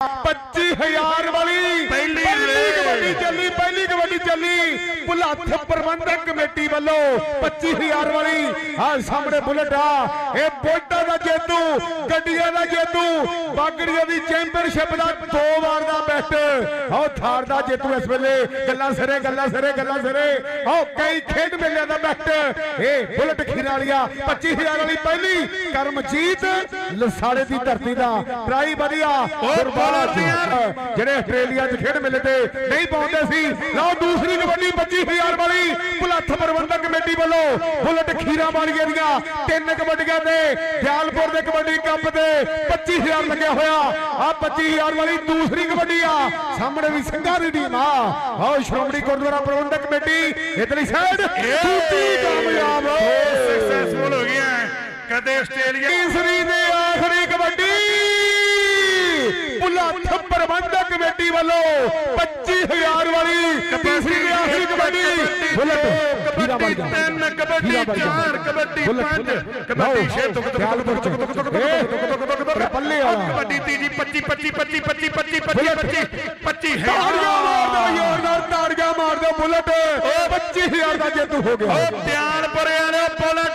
25000 ਵਾਲੀ। ਪਹਿਲੀ ਕਬੱਡੀ ਚੱਲੀ ਪਹਿਲੀ ਕਬੱਡੀ ਚੱਲੀ। ਭੁਲੱਥ ਪ੍ਰਬੰਧਕ ਕਮੇਟੀ ਵੱਲੋਂ 25000 ਵਾਲੀ। ਆ ਸਾਹਮਣੇ ਬੁਲਟ ਆ। ਇਹ ਬੋਟਾ ਦਾ ਜੇਤੂ ਗੱਡੀਆਂ ਦਾ ਜੇਤੂ ਬਾਗੜੀਆਂ ਦੀ ਚੈਂਪੀਅਨਸ਼ਿਪ ਦਾ ਦੋ ਵਾਰ ਦਾ ਬੈਸਟ ਆਓ ਥਾਰ ਦਾ ਜੇਤੂ ਇਸ ਵੇਲੇ। ਗੱਲਾਂ ਸਿਰੇ ਗੱਲਾਂ ਸਿਰੇ ਗੱਲਾਂ ਸਿਰੇ। ਆਓ ਕਈ ਖੇਡ ਮੇਲਿਆਂ ਦਾ ਬੈਸਟ ਇਹ ਬੁਲਟ ਖੀਰਾ ਵਾਲੀਆ 25000 ਵਾਲੀ ਪਹਿਲੀ ਕਰਮਜੀਤ ਲਸਾੜੇ ਦੀ ਧਰਤੀ ਦਾ। ਟਰਾਈ ਵਧੀਆ, ਗੁਰਬਾਲਾ ਜਿਹੜੇ ਆਸਟ੍ਰੇਲੀਆ 'ਚ ਖੇਡ ਮੇਲੇ ਤੇ ਨਹੀਂ ਪਹੁੰਚਦੇ ਸੀ। ਲਓ ਦੂਸਰੀ ਕਬੱਡੀ 25000 ਭੁਲੱਥ ਪ੍ਰਬੰਧਕ ਕਮੇਟੀ ਵੱਲੋਂ ਬੁਲਟ ਖੀਰਾ ਵਾਲੀਆਂ ਦੀਆਂ ਤਿੰਨ ਕਬੱਡੀਆਂ ਦੇ ਦਿਆਲਪੁਰ ਦੇ ਕਬੱਡੀ ਕੱਪ ਦੇ 25000 ਲੱਗਿਆ ਹੋਇਆ। ਆ 25000 ਵਾਲੀ ਦੂਸਰੀ ਕਬੱਡੀ ਆ। ਸਾਹਮਣੇ ਵੀ ਸਿੰਘਾਂ ਦੀ ਟੀਮ ਆ। ਆਓ ਸ਼੍ਰੋਮਣੀ ਗੁਰਦੁਆਰਾ ਪ੍ਰਬੰਧਕ ਕਮੇਟੀ ਇਧਰਲੀ ਸਾਈਡ ਛੁੱਟੀ ਕਾਮਯਾਬ। ਸਕਸੈਸਫੁਲ ਹੋ ਗਈਆਂ। ਕਦੇ ਆਸਟ੍ਰੇਲੀਆ ਤੀਸਰੀ ਦੇ ਆਖਰੀ ਕਬੱਡੀ। ਭੁਲੱਥ ਪ੍ਰਬੰਧਕ ਕਮੇਟੀ ਵੱਲੋਂ 25000 ਵਾਲੀ ਤੀਸਰੀ ਦੇ ਆਖਰੀ ਕਬੱਡੀ ਬੁਲਟ ਹੀਰਾ ਕਬੱਡੀ ਵਰਗਾ। ਤਿੰਨ ਕਬੱਡੀ ਹੀਰਾ ਵਰਗਾ। ਚਾਰ ਕਬੱਡੀ ਬੁਲਟ, ਪੰਜ ਬੁਲਟ। ਕਬੱਡੀ ਲਓ, 6 ਤੁਕ ਤੁਕ ਤੁਕ ਤੁਕ ਤੁਕ ਤੁਕ ਤੁਕ ਤੁਕ ਤੁਕ ਤੁਕ ਤੁਕ ਪੱਲੇ ਵਾਲਾ। ਕਬੱਡੀ ਤੀਜੀ 25 25 25 25 25 ਬੁਲਟ। 25 ਤਾੜੀਆਂ ਮਾਰਦਾ ਹੈ ਯਾਰ ਨਾਲ ਤਾੜੀਆਂ ਬੁਲਟ 25000 ਦਾ ਜੇਤੂ ਹੋ ਗਿਆ ਉਹ ਧਿਆਨ ਪਰਿਆ ਨੇ ਬੁਲਟ 25000 ਜਿੱਤ ਗਿਆ